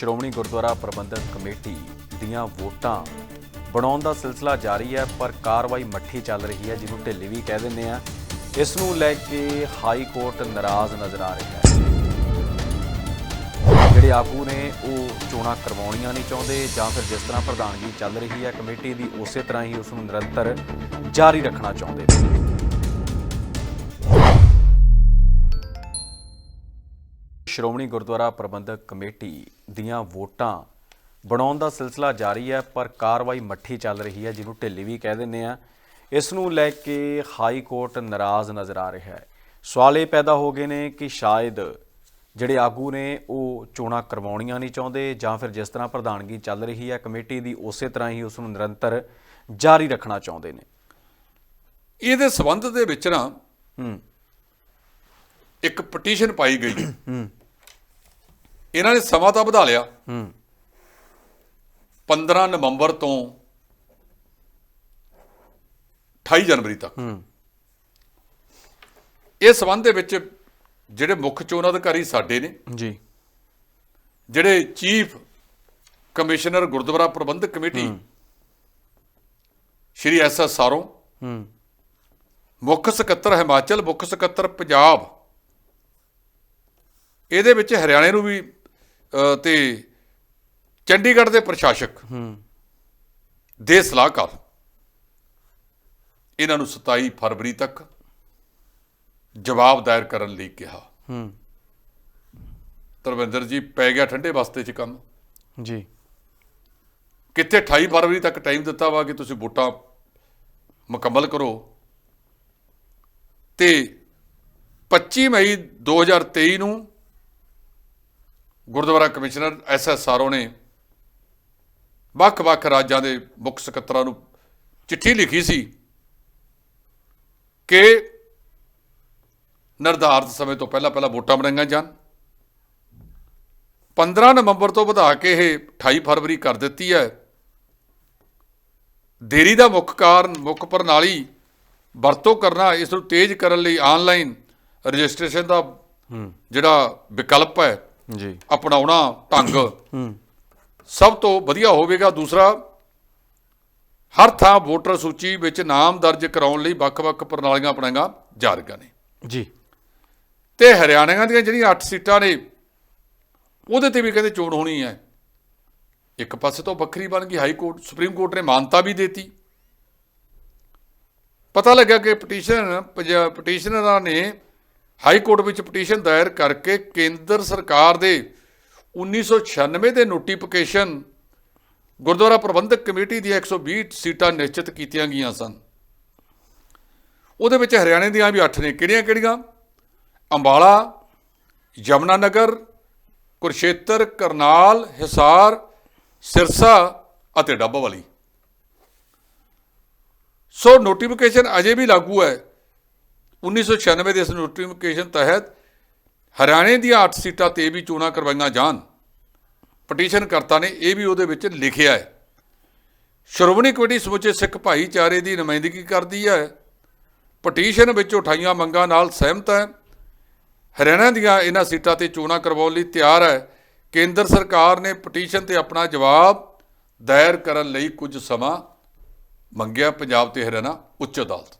Shiromani Gurdwara Prabandhak committee ਦੀਆਂ ਵੋਟਾਂ ਬਣਾਉਣ ਦਾ ਸਿਲਸਿਲਾ ਜਾਰੀ ਹੈ, ਪਰ ਕਾਰਵਾਈ ਮੱਠੀ ਚੱਲ ਰਹੀ ਹੈ, ਜਿਹਨੂੰ ਢਿੱਲੀ ਵੀ ਕਹਿ ਦਿੰਦੇ ਆ ਇਸ ਨੂੰ ਲੈ ਕੇ ਹਾਈ ਕੋਰਟ ਨਾਰਾਜ਼ ਨਜ਼ਰ ਆ ਰਿਹਾ ਹੈ। ਜਿਹੜੇ ਆਗੂ ਨੇ, ਉਹ ਚੋਣਾਂ ਕਰਵਾਉਣੀਆਂ ਨਹੀਂ ਚਾਹੁੰਦੇ ਜਾਂ ਫਿਰ ਜਿਸ ਤਰ੍ਹਾਂ ਪ੍ਰਧਾਨਗੀ ਚੱਲ ਰਹੀ ਹੈ, ਕਮੇਟੀ ਦੀ ਉਸੇ ਤਰ੍ਹਾਂ ਹੀ ਉਸ ਨੂੰ ਨਿਰੰਤਰ ਜਾਰੀ ਰੱਖਣਾ ਚਾਹੁੰਦੇ ਨੇ। ਸ਼੍ਰੋਮਣੀ ਗੁਰਦੁਆਰਾ ਪ੍ਰਬੰਧਕ ਕਮੇਟੀ ਦੀਆਂ ਵੋਟਾਂ ਬਣਾਉਣ ਦਾ ਸਿਲਸਿਲਾ ਜਾਰੀ ਹੈ ਪਰ ਕਾਰਵਾਈ ਮੱਠੀ ਚੱਲ ਰਹੀ ਹੈ ਜਿਹਨੂੰ ਢਿੱਲੀ ਵੀ ਕਹਿ ਦਿੰਦੇ ਆ ਇਸ ਨੂੰ ਲੈ ਕੇ ਹਾਈ ਕੋਰਟ ਨਾਰਾਜ਼ ਨਜ਼ਰ ਆ ਰਿਹਾ ਹੈ। ਸਵਾਲ ਇਹ ਪੈਦਾ ਹੋ ਗਏ ਨੇ ਕਿ ਸ਼ਾਇਦ ਜਿਹੜੇ ਆਗੂ ਨੇ ਉਹ ਚੋਣਾਂ ਕਰਵਾਉਣੀਆਂ ਨਹੀਂ ਚਾਹੁੰਦੇ ਜਾਂ ਫਿਰ ਜਿਸ ਤਰ੍ਹਾਂ ਪ੍ਰਧਾਨਗੀ ਚੱਲ ਰਹੀ ਹੈ ਕਮੇਟੀ ਦੀ ਉਸੇ ਤਰ੍ਹਾਂ ਹੀ ਉਸ ਨੂੰ ਨਿਰੰਤਰ ਜਾਰੀ ਰੱਖਣਾ ਚਾਹੁੰਦੇ ਨੇ। ਇਹਦੇ ਸਬੰਧ ਦੇ ਵਿੱਚ ਨਾ ਹੂੰ। ਇੱਕ ਪਟੀਸ਼ਨ ਪਾਈ ਗਈ। ਹੂੰ। ਇਹਨਾਂ ਨੇ ਸਮਾਂ ਤਾਂ ਵਧਾ ਲਿਆ। ਹੂੰ। 15 ਨਵੰਬਰ ਤੋਂ 28 ਜਨਵਰੀ ਤੱਕ। ਹੂੰ। ਇਹ ਸਬੰਧ ਦੇ ਵਿੱਚ ਜਿਹੜੇ ਮੁੱਖ ਚੋਣ ਅਧਿਕਾਰੀ ਸਾਡੇ ਨੇ ਜੀ। ਜਿਹੜੇ chief commissioner Gurdwara Prabandhak committee Shri S S Saron ਹੂੰ। ਮੁੱਖ ਸਕੱਤਰ ਹਿਮਾਚਲ ਮੁੱਖ ਸਕੱਤਰ ਪੰਜਾਬ ਇਹਦੇ ਵਿੱਚ ਹਰਿਆਣੇ ਨੂੰ ਵੀ ਤੇ ਚੰਡੀਗੜ੍ਹ ਦੇ ਪ੍ਰਸ਼ਾਸਕ ਹੂੰ। ਦੇ ਸਲਾਹਕਾਰ। ਇਹਨਾਂ ਨੂੰ 27 ਫਰਵਰੀ ਤੱਕ ਜਵਾਬ ਦਾਇਰ ਕਰਨ ਲਈ ਕਿਹਾ। ਹੂੰ। ਧਰਮਿੰਦਰ ਜੀ ਪੈ ਗਿਆ ਠੰਡੇ ਬਸਤੇ 'ਚ ਕੰਮ। ਜੀ। ਕਿੱਥੇ 28 ਫਰਵਰੀ ਤੱਕ ਟਾਈਮ ਦਿੱਤਾ ਵਾ ਕਿ ਤੁਸੀਂ ਵੋਟਾਂ ਮੁਕੰਮਲ ਕਰੋ? ਤੇ 25 ਮਈ 2023 ਨੂੰ Gurdwara commissioner S S Saro ਨੇ ਵੱਖ-ਵੱਖ ਰਾਜਾਂ ਦੇ ਮੁੱਖ ਸਕੱਤਰਾਂ ਨੂੰ ਚਿੱਠੀ ਲਿਖੀ ਸੀ ਕਿ ਨਿਰਧਾਰਤ ਸਮੇਂ ਤੋਂ ਪਹਿਲਾਂ ਪਹਿਲਾਂ ਵੋਟਾਂ ਬਣਾਈਆਂ ਜਾਣ। 15 ਨਵੰਬਰ ਤੋਂ ਵਧਾ ਕੇ ਇਹ 28 ਫਰਵਰੀ ਕਰ ਦਿੱਤੀ ਹੈ। ਦੇਰੀ ਦਾ ਮੁੱਖ ਕਾਰਨ ਮੁੱਖ ਪ੍ਰਣਾਲੀ ਵਰਤੋਂ ਕਰਨਾ ਇਸ ਨੂੰ ਤੇਜ਼ ਕਰਨ ਲਈ ਆਨਲਾਈਨ ਰਜਿਸਟ੍ਰੇਸ਼ਨ ਦਾ ਜਿਹੜਾ ਵਿਕਲਪ ਹੈ ਜੀ। ਅਪਣਾਉਣਾ ਢੰਗ। ਹੂੰ। ਸਭ ਤੋਂ ਵਧੀਆ ਹੋਵੇਗਾ ਦੂਸਰਾ ਹਰ ਥਾਂ ਵੋਟਰ ਸੂਚੀ ਵਿੱਚ ਨਾਮ ਦਰਜ ਕਰਾਉਣ ਲਈ ਵੱਖ-ਵੱਖ ਪ੍ਰਣਾਲੀਆਂ ਅਪਣਾਈਆਂ ਜਾ ਰਹੀਆਂ ਨੇ। ਜੀ। ਤੇ ਹਰਿਆਣਾ ਦੀਆਂ ਜਿਹੜੀਆਂ 8 ਸੀਟਾਂ ਨੇ ਉਹਦੇ ਤੇ ਵੀ ਕਹਿੰਦੇ ਚੋਣ ਹੋਣੀ ਹੈ। ਇੱਕ ਪਾਸੇ ਤੋਂ ਵੱਖਰੀ ਬਣ ਗਈ ਹਾਈ ਕੋਰਟ ਸੁਪਰੀਮ ਕੋਰਟ ਨੇ ਮਾਨਤਾ ਵੀ ਦੇਤੀ। ਪਤਾ ਲੱਗਾ ਕਿ ਪਟੀਸ਼ਨ ਪਟੀਸ਼ਨਰਾਂ ਨੇ ਹਾਈ ਕੋਰਟ ਵਿੱਚ ਪਟੀਸ਼ਨ ਦਾਇਰ ਕਰਕੇ ਕੇਂਦਰ ਸਰਕਾਰ ਦੇ 1996 ਦੇ ਨੋਟੀਫਿਕੇਸ਼ਨ ਗੁਰਦੁਆਰਾ ਪ੍ਰਬੰਧਕ ਕਮੇਟੀ ਦੀਆਂ 120 ਸੀਟਾਂ ਨਿਸ਼ਚਿਤ ਕੀਤੀਆਂ ਗਈਆਂ ਸਨ। ਉਹਦੇ ਵਿੱਚ ਹਰਿਆਣੇ ਦੀਆਂ ਵੀ 8 ਨੇ। ਕਿਹੜੀਆਂ-ਕਿਹੜੀਆਂ ਅੰਬਾਲਾ, ਯਮਨਾ ਨਗਰ, ਕੁਰਸ਼ੇਤਰ, ਕਰਨਾਲ, ਹਿਸਾਰ, ਸਿਰਸਾ ਅਤੇ ਡੱਬਵਾਲੀ। ਸੋ ਨੋਟੀਫਿਕੇਸ਼ਨ ਅਜੇ ਵੀ ਲਾਗੂ ਹੈ। 1996 ਦੇ ਇਸ ਨੋਟੀਫਿਕੇਸ਼ਨ ਤਹਿਤ ਹਰਿਆਣੇ ਦੀਆਂ 8 ਸੀਟਾਂ ਤੇ ਵੀ ਚੋਣਾਂ ਕਰਵਾਈਆਂ ਜਾਣ। ਪਟੀਸ਼ਨ ਕਰਤਾ ਨੇ, ਇਹ ਵੀ ਉਹਦੇ ਵਿੱਚ ਲਿਖਿਆ ਹੈ। ਸ਼੍ਰੋਮਣੀ ਕਮੇਟੀ ਸਮੁੱਚੇ ਸਿੱਖ ਭਾਈਚਾਰੇ ਦੀ ਨੁਮਾਇੰਦਗੀ ਕਰਦੀ ਹੈ। ਪਟੀਸ਼ਨ ਵਿੱਚ ਉਠਾਈਆਂ ਮੰਗਾਂ ਨਾਲ ਸਹਿਮਤ ਹੈ। ਹਰਿਆਣਾ ਦੀਆਂ ਇਹਨਾਂ ਸੀਟਾਂ ਤੇ ਚੋਣਾਂ ਕਰਵਾਉਣ ਲਈ ਤਿਆਰ ਹੈ। ਕੇਂਦਰ ਸਰਕਾਰ ਨੇ ਪਟੀਸ਼ਨ ਤੇ ਆਪਣਾ ਜਵਾਬ ਦਾਇਰ ਕਰਨ ਲਈ ਕੁਝ ਸਮਾਂ ਮੰਗਿਆ। ਪੰਜਾਬ ਤੇ ਹਰਿਆਣਾ ਉੱਚ ਅਦਾਲਤ।